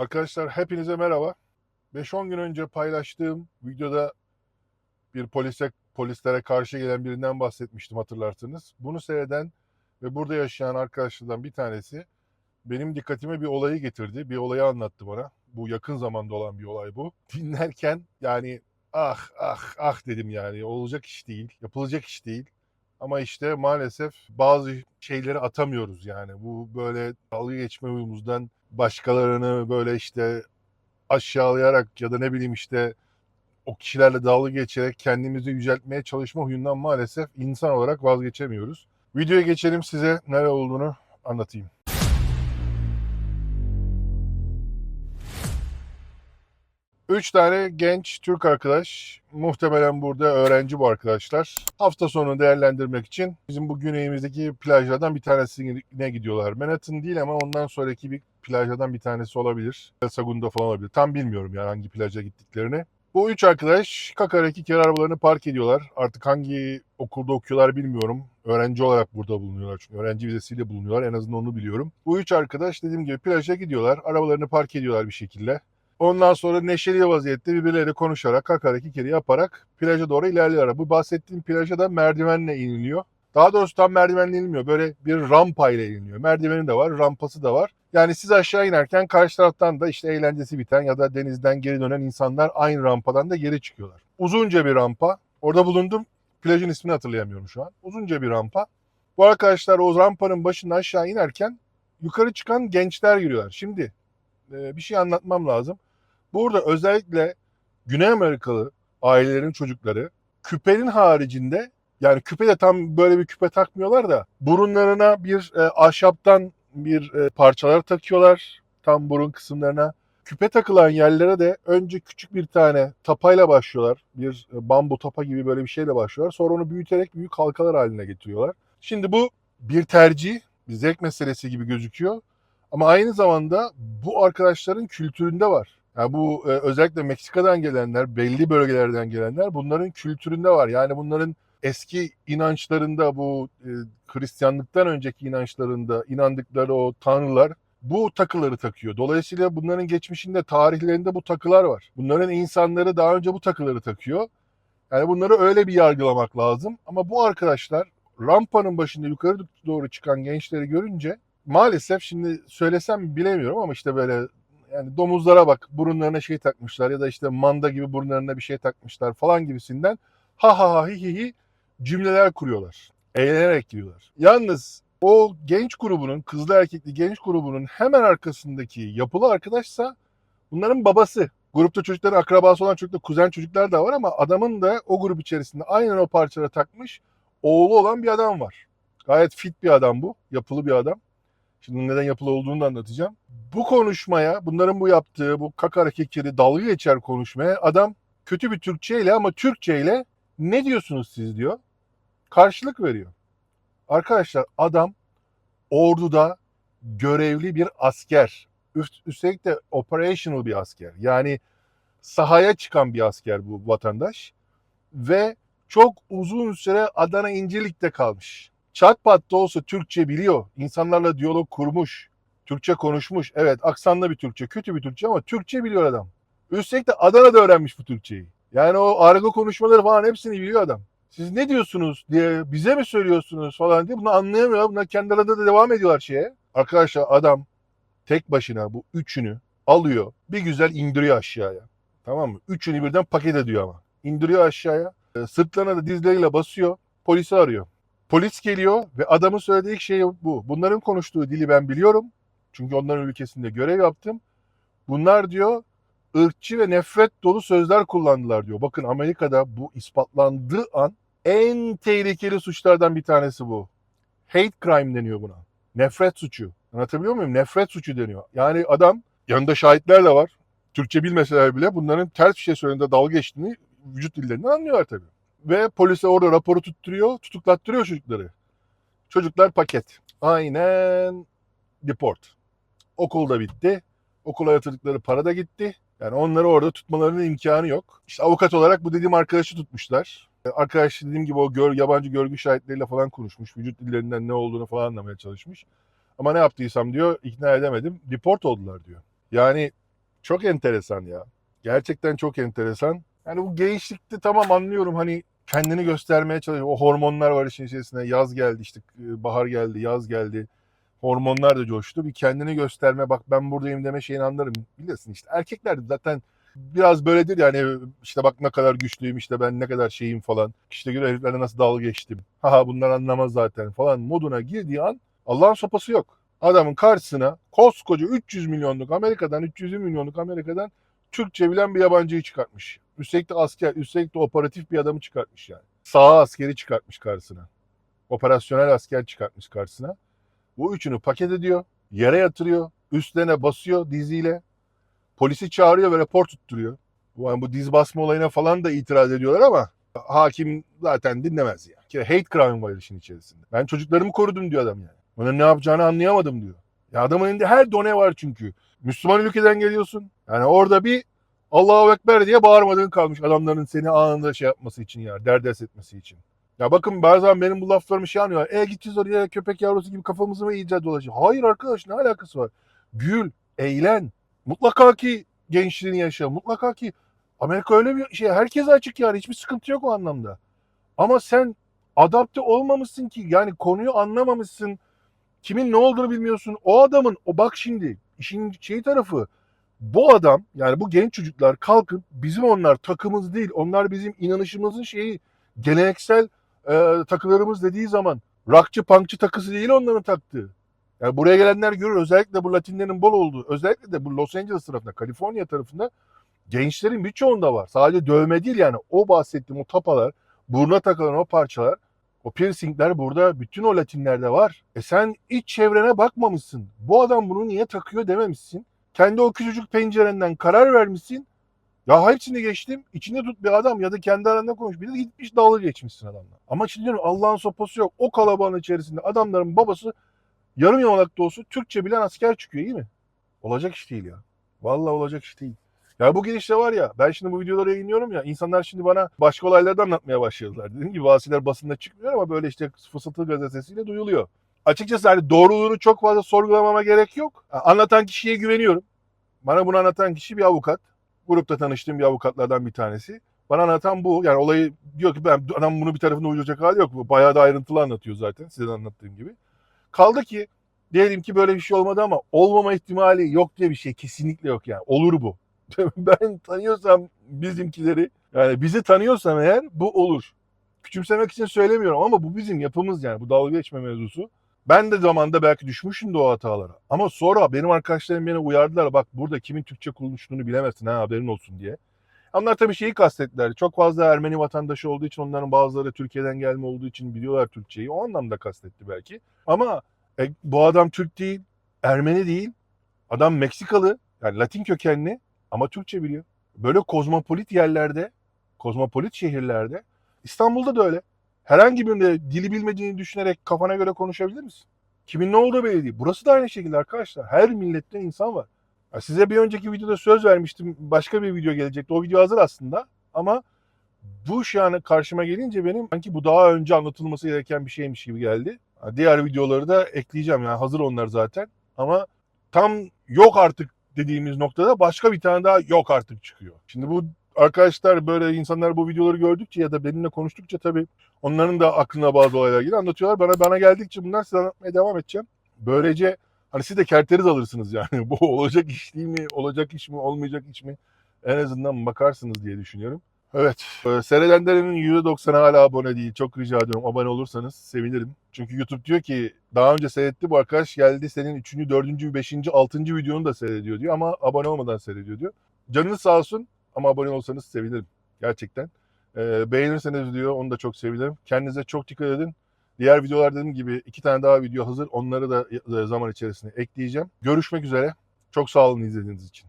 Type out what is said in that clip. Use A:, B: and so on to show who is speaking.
A: Arkadaşlar hepinize merhaba. 5-10 gün önce paylaştığım videoda bir polise polislere karşı gelen birinden bahsetmiştim hatırlarsınız. Bunu seyreden ve burada yaşayan arkadaşlardan bir tanesi benim dikkatime bir olayı getirdi. Bir olayı anlattı bana. Bu yakın zamanda olan bir olay bu. Dinlerken yani ah ah ah dedim yani olacak iş değil, yapılacak iş değil. Ama işte maalesef bazı şeyleri atamıyoruz yani. Bu böyle dalga geçme huyumuzdan başkalarını böyle işte aşağılayarak ya da ne bileyim işte o kişilerle dalga geçerek kendimizi yüceltmeye çalışma huyundan maalesef insan olarak vazgeçemiyoruz. Videoya geçelim size neler olduğunu anlatayım. Üç tane genç Türk arkadaş, muhtemelen burada öğrenci bu arkadaşlar. Hafta sonu değerlendirmek için bizim bu güneyimizdeki plajlardan bir tanesine gidiyorlar. Manhattan değil ama ondan sonraki bir plajlardan bir tanesi olabilir. El Segundo falan olabilir. Tam bilmiyorum yani hangi plaja gittiklerini. Bu üç arkadaş Kakaraki kere arabalarını park ediyorlar. Artık hangi okulda okuyorlar bilmiyorum. Öğrenci olarak burada bulunuyorlar çünkü öğrenci vizesiyle bulunuyorlar. En azından onu biliyorum. Bu üç arkadaş dediğim gibi plaja gidiyorlar. Arabalarını park ediyorlar bir şekilde. Ondan sonra neşeli vaziyette birbirleriyle konuşarak Kakaraki kere yaparak plaja doğru ilerliyorlar. Bu bahsettiğim plaja da merdivenle iniliyor. Daha doğrusu tam merdivenle inilmiyor. Böyle bir rampa ile iniliyor. Merdiveni de var, rampası da var. Yani siz aşağı inerken karşı taraftan da işte eğlencesi biten ya da denizden geri dönen insanlar aynı rampadan da geri çıkıyorlar. Uzunca bir rampa. Orada bulundum. Plajın ismini hatırlayamıyorum şu an. Uzunca bir rampa. Bu arkadaşlar o rampanın başında aşağı inerken yukarı çıkan gençler giriyorlar. Şimdi bir şey anlatmam lazım. Burada özellikle Güney Amerikalı ailelerin çocukları küpenin haricinde yani küpe de tam böyle bir küpe takmıyorlar da burunlarına bir e, ahşaptan bir e, parçalar takıyorlar tam burun kısımlarına. Küpe takılan yerlere de önce küçük bir tane tapayla başlıyorlar. Bir e, bambu tapa gibi böyle bir şeyle başlıyorlar. Sonra onu büyüterek büyük halkalar haline getiriyorlar. Şimdi bu bir tercih, bir zevk meselesi gibi gözüküyor. Ama aynı zamanda bu arkadaşların kültüründe var. Yani bu e, özellikle Meksika'dan gelenler, belli bölgelerden gelenler bunların kültüründe var. Yani bunların eski inançlarında bu e, Hristiyanlıktan önceki inançlarında inandıkları o tanrılar bu takıları takıyor. Dolayısıyla bunların geçmişinde, tarihlerinde bu takılar var. Bunların insanları daha önce bu takıları takıyor. Yani bunları öyle bir yargılamak lazım. Ama bu arkadaşlar rampanın başında yukarı doğru çıkan gençleri görünce maalesef şimdi söylesem bilemiyorum ama işte böyle yani domuzlara bak burunlarına şey takmışlar ya da işte manda gibi burunlarına bir şey takmışlar falan gibisinden ha ha ha hi hi hi cümleler kuruyorlar. Eğlenerek giriyorlar. Yalnız o genç grubunun, kızlı erkekli genç grubunun hemen arkasındaki yapılı arkadaşsa bunların babası. Grupta çocukların akrabası olan çocuklar, kuzen çocuklar da var ama adamın da o grup içerisinde aynen o parçalara takmış oğlu olan bir adam var. Gayet fit bir adam bu, yapılı bir adam. Şimdi neden yapılı olduğunu da anlatacağım. Bu konuşmaya, bunların bu yaptığı, bu kaka hareketleri dalga geçer konuşmaya adam kötü bir Türkçe ile ama Türkçe ile ne diyorsunuz siz diyor. Karşılık veriyor. Arkadaşlar adam orduda görevli bir asker. Üst, üstelik de operational bir asker. Yani sahaya çıkan bir asker bu vatandaş. Ve çok uzun süre Adana İncilik'te kalmış. Çat pat da olsa Türkçe biliyor. İnsanlarla diyalog kurmuş. Türkçe konuşmuş. Evet aksanlı bir Türkçe, kötü bir Türkçe ama Türkçe biliyor adam. Üstelik de Adana'da öğrenmiş bu Türkçeyi. Yani o argo konuşmaları falan hepsini biliyor adam. Siz ne diyorsunuz diye bize mi söylüyorsunuz falan diye bunu anlayamıyor. Bunlar kendi aralarında da devam ediyorlar şeye. Arkadaşlar adam tek başına bu üçünü alıyor. Bir güzel indiriyor aşağıya. Tamam mı? Üçünü birden paket ediyor ama. İndiriyor aşağıya. E, Sırtlarına da dizleriyle basıyor. Polisi arıyor. Polis geliyor ve adamın söylediği şey bu. Bunların konuştuğu dili ben biliyorum. Çünkü onların ülkesinde görev yaptım. Bunlar diyor ırkçı ve nefret dolu sözler kullandılar diyor. Bakın Amerika'da bu ispatlandığı an en tehlikeli suçlardan bir tanesi bu. Hate crime deniyor buna. Nefret suçu. Anlatabiliyor muyum? Nefret suçu deniyor. Yani adam yanında şahitler de var. Türkçe bilmeseler bile bunların ters bir şey söylediğinde dalga geçtiğini vücut dillerinden anlıyorlar tabii. Ve polise orada raporu tutturuyor, tutuklattırıyor çocukları. Çocuklar paket. Aynen deport. Okul da bitti. Okula yatırdıkları para da gitti. Yani onları orada tutmalarının imkanı yok. İşte avukat olarak bu dediğim arkadaşı tutmuşlar. Arkadaş dediğim gibi o gör, yabancı görgü şahitleriyle falan konuşmuş. Vücut dillerinden ne olduğunu falan anlamaya çalışmış. Ama ne yaptıysam diyor ikna edemedim. Deport oldular diyor. Yani Çok enteresan ya. Gerçekten çok enteresan. Yani bu gençlikte tamam anlıyorum hani kendini göstermeye çalışıyor. O hormonlar var işin içerisinde. Yaz geldi işte bahar geldi, yaz geldi. Hormonlar da coştu. Bir kendini gösterme bak ben buradayım deme şeyini anlarım. Bilirsin işte erkekler de zaten biraz böyledir yani işte bak ne kadar güçlüyüm işte ben ne kadar şeyim falan. İşte göre heriflerle nasıl dalga geçtim. Haha bunlar anlamaz zaten falan moduna girdiği an Allah'ın sopası yok. Adamın karşısına koskoca 300 milyonluk Amerika'dan 300 milyonluk Amerika'dan Türkçe bilen bir yabancıyı çıkartmış. Üstelik de asker, üstelik de operatif bir adamı çıkartmış yani. Sağ askeri çıkartmış karşısına. Operasyonel asker çıkartmış karşısına. Bu üçünü paket ediyor, yere yatırıyor, üstlerine basıyor diziyle. Polisi çağırıyor ve rapor tutturuyor. Yani bu diz basma olayına falan da itiraz ediyorlar ama hakim zaten dinlemez yani. Ki Hate crime var işin içerisinde. Ben çocuklarımı korudum diyor adam yani. Bana ne yapacağını anlayamadım diyor. Ya adamın elinde her done var çünkü. Müslüman ülkeden geliyorsun. Yani orada bir Allahu Ekber diye bağırmadığın kalmış adamların seni anında şey yapması için ya, derdest etmesi için. Ya bakın bazen benim bu laflarımı şey anlıyor. E gideceğiz oraya köpek yavrusu gibi kafamızı mı yiyeceğiz dolaşıyor. Hayır arkadaş ne alakası var? Gül, eğlen. Mutlaka ki gençliğini yaşa. Mutlaka ki Amerika öyle bir şey. Herkese açık yani. Hiçbir sıkıntı yok o anlamda. Ama sen adapte olmamışsın ki. Yani konuyu anlamamışsın. Kimin ne olduğunu bilmiyorsun. O adamın o bak şimdi işin şey tarafı bu adam yani bu genç çocuklar kalkıp bizim onlar takımız değil. Onlar bizim inanışımızın şeyi geleneksel e, takılarımız dediği zaman rockçı punkçı takısı değil onların taktığı. Yani buraya gelenler görür özellikle bu Latinlerin bol olduğu özellikle de bu Los Angeles tarafında Kaliforniya tarafında gençlerin birçoğunda var. Sadece dövme değil yani o bahsettiğim o tapalar buruna takılan o parçalar o piercingler burada bütün o Latinlerde var. E sen iç çevrene bakmamışsın. Bu adam bunu niye takıyor dememişsin. Kendi o küçücük pencerenden karar vermişsin. Ya hepsini geçtim. İçinde tut bir adam ya da kendi aranda konuş. Bir de gitmiş dalga geçmişsin adamla. Ama şimdi diyorum Allah'ın sopası yok. O kalabalığın içerisinde adamların babası yarım yamalak da olsa Türkçe bilen asker çıkıyor iyi mi? Olacak iş değil ya. Vallahi olacak iş değil. Ya bu gidişle var ya ben şimdi bu videoları yayınlıyorum ya insanlar şimdi bana başka olaylardan anlatmaya başladılar. Dediğim gibi vasiler basında çıkmıyor ama böyle işte Fısıltı gazetesiyle duyuluyor. Açıkçası hani doğruluğunu çok fazla sorgulamama gerek yok. Anlatan kişiye güveniyorum. Bana bunu anlatan kişi bir avukat. Grupta tanıştığım bir avukatlardan bir tanesi. Bana anlatan bu. Yani olayı diyor ki ben adam bunu bir tarafında uyduracak hali yok. Bayağı da ayrıntılı anlatıyor zaten size anlattığım gibi. Kaldı ki diyelim ki böyle bir şey olmadı ama olmama ihtimali yok diye bir şey kesinlikle yok yani. Olur bu. ben tanıyorsam bizimkileri yani bizi tanıyorsam eğer bu olur. Küçümsemek için söylemiyorum ama bu bizim yapımız yani bu dalga geçme mevzusu. Ben de zamanda belki düşmüşüm de o hatalara. Ama sonra benim arkadaşlarım beni uyardılar. Bak burada kimin Türkçe konuştuğunu bilemezsin ha haberin olsun diye. Onlar tabii şeyi kastettiler. Çok fazla Ermeni vatandaşı olduğu için onların bazıları Türkiye'den gelme olduğu için biliyorlar Türkçeyi. O anlamda kastetti belki. Ama e, bu adam Türk değil, Ermeni değil. Adam Meksikalı, yani Latin kökenli ama Türkçe biliyor. Böyle kozmopolit yerlerde, kozmopolit şehirlerde, İstanbul'da da öyle. Herhangi birinde dili bilmediğini düşünerek kafana göre konuşabilir misin? Kimin ne olduğu belli değil. Burası da aynı şekilde arkadaşlar. Her millette insan var. Ya size bir önceki videoda söz vermiştim. Başka bir video gelecekti. O video hazır aslında. Ama bu şu an karşıma gelince benim sanki bu daha önce anlatılması gereken bir şeymiş gibi geldi. Diğer videoları da ekleyeceğim. Yani hazır onlar zaten. Ama tam yok artık dediğimiz noktada başka bir tane daha yok artık çıkıyor. Şimdi bu arkadaşlar böyle insanlar bu videoları gördükçe ya da benimle konuştukça tabii onların da aklına bazı olaylar geliyor. Anlatıyorlar. Bana bana geldikçe bunlar size anlatmaya devam edeceğim. Böylece hani siz de kerteriz alırsınız yani. bu olacak iş değil mi? Olacak iş mi? Olmayacak iş mi? En azından bakarsınız diye düşünüyorum. Evet. E, seyredenlerin %90'ı hala abone değil. Çok rica ediyorum. Abone olursanız sevinirim. Çünkü YouTube diyor ki daha önce seyretti bu arkadaş geldi senin 3. 4. 5. 6. videonu da seyrediyor diyor ama abone olmadan seyrediyor diyor. Canınız sağ olsun ama abone olsanız sevinirim. Gerçekten. E, beğenirseniz diyor onu da çok sevinirim. Kendinize çok dikkat edin. Diğer videolar dediğim gibi iki tane daha video hazır. Onları da zaman içerisinde ekleyeceğim. Görüşmek üzere. Çok sağ olun izlediğiniz için.